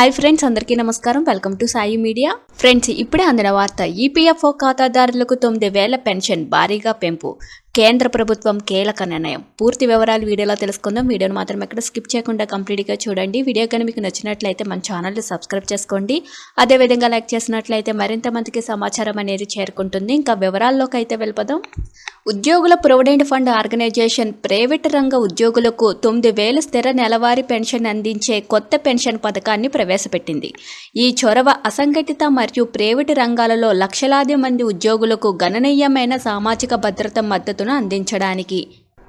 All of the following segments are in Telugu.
హాయ్ ఫ్రెండ్స్ అందరికీ నమస్కారం. Welcome to Sai media friends ఇప్పుడే అందిన వార్త ఈపీఎఫ్ఓ ఖాతాదారులకు తొమ్మిది వేల పెన్షన్ భారీగా పెంపు. కేంద్ర ప్రభుత్వం కీలక నిర్ణయం. పూర్తి వివరాలు వీడియోలో తెలుసుకుందాం. వీడియోను మాత్రం ఎక్కడ స్కిప్ చేయకుండా కంప్లీట్గా చూడండి. వీడియో కానీ మీకు నచ్చినట్లయితే మన ఛానల్ని సబ్స్క్రైబ్ చేసుకోండి. అదేవిధంగా లైక్ చేసినట్లయితే మరింత మందికి సమాచారం అనేది చేరుకుంటుంది. ఇంకా వివరాల్లోకి అయితే వెళ్ళిపోదాం. ఉద్యోగుల ప్రొవిడెంట్ ఫండ్ ఆర్గనైజేషన్ ప్రైవేట్ రంగ ఉద్యోగులకు తొమ్మిది వేలు స్థిర నెలవారీ పెన్షన్ అందించే కొత్త పెన్షన్ పథకాన్ని ప్రవేశపెట్టింది. ఈ చొరవ అసంఘటిత మరియు ప్రైవేటు రంగాలలో లక్షలాది మంది ఉద్యోగులకు గణనీయమైన సామాజిక భద్రత మద్దతు మద్దతును అందించడానికి.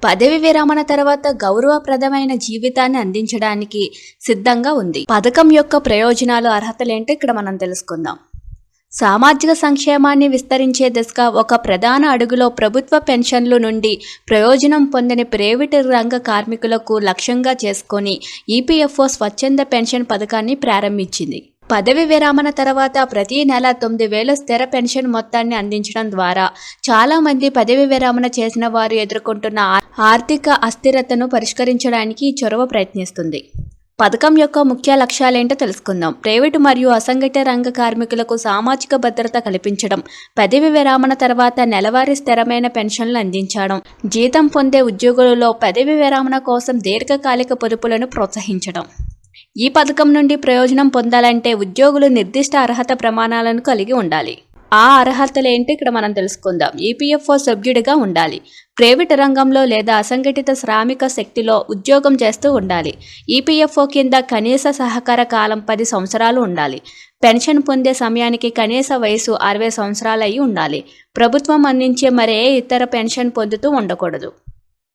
పదవి విరమణ తర్వాత గౌరవప్రదమైన జీవితాన్ని అందించడానికి సిద్ధంగా ఉంది. పథకం యొక్క ప్రయోజనాలు అర్హతలేంటో ఇక్కడ మనం తెలుసుకుందాం. సామాజిక సంక్షేమాన్ని విస్తరించే దిశగా ఒక ప్రధాన అడుగులో ప్రభుత్వ పెన్షన్లు నుండి ప్రయోజనం పొందని ప్రైవేటు రంగ కార్మికులకు లక్ష్యంగా చేసుకొని ఈపీఎఫ్ఓ స్వచ్ఛంద పెన్షన్ పథకాన్ని ప్రారంభించింది. పదవి విరామణ తర్వాత ప్రతి నెల తొమ్మిది వేల స్థిర పెన్షన్ మొత్తాన్ని అందించడం ద్వారా చాలామంది పదవి విరమణ చేసిన వారు ఎదుర్కొంటున్న ఆర్థిక అస్థిరతను పరిష్కరించడానికి ఈ చొరవ ప్రయత్నిస్తుంది. పథకం యొక్క ముఖ్య లక్ష్యాలేంటో తెలుసుకుందాం. ప్రైవేటు మరియు అసంఘటిత రంగ కార్మికులకు సామాజిక భద్రత కల్పించడం పదవి విరామణ తర్వాత నెలవారీ స్థిరమైన పెన్షన్లు అందించడం జీతం పొందే ఉద్యోగులలో పదవి విరామణ కోసం దీర్ఘకాలిక పొదుపులను ప్రోత్సహించడం. ఈ పథకం నుండి ప్రయోజనం పొందాలంటే ఉద్యోగులు నిర్దిష్ట అర్హత ప్రమాణాలను కలిగి ఉండాలి. ఆ అర్హతలు ఏంటి? ఇక్కడ మనం తెలుసుకుందాం. ఈపీఎఫ్ఓ సభ్యుడిగా ఉండాలి. ప్రైవేట్ రంగంలో లేదా అసంఘటిత శ్రామిక శక్తిలో ఉద్యోగం చేస్తూ ఉండాలి. ఈపీఎఫ్ఓ కింద కనీస సహకార కాలం పది సంవత్సరాలు ఉండాలి. పెన్షన్ పొందే సమయానికి కనీస వయసు అరవై సంవత్సరాలు అయి ఉండాలి. ప్రభుత్వం అందించే మరే ఇతర పెన్షన్ పొందుతూ ఉండకూడదు.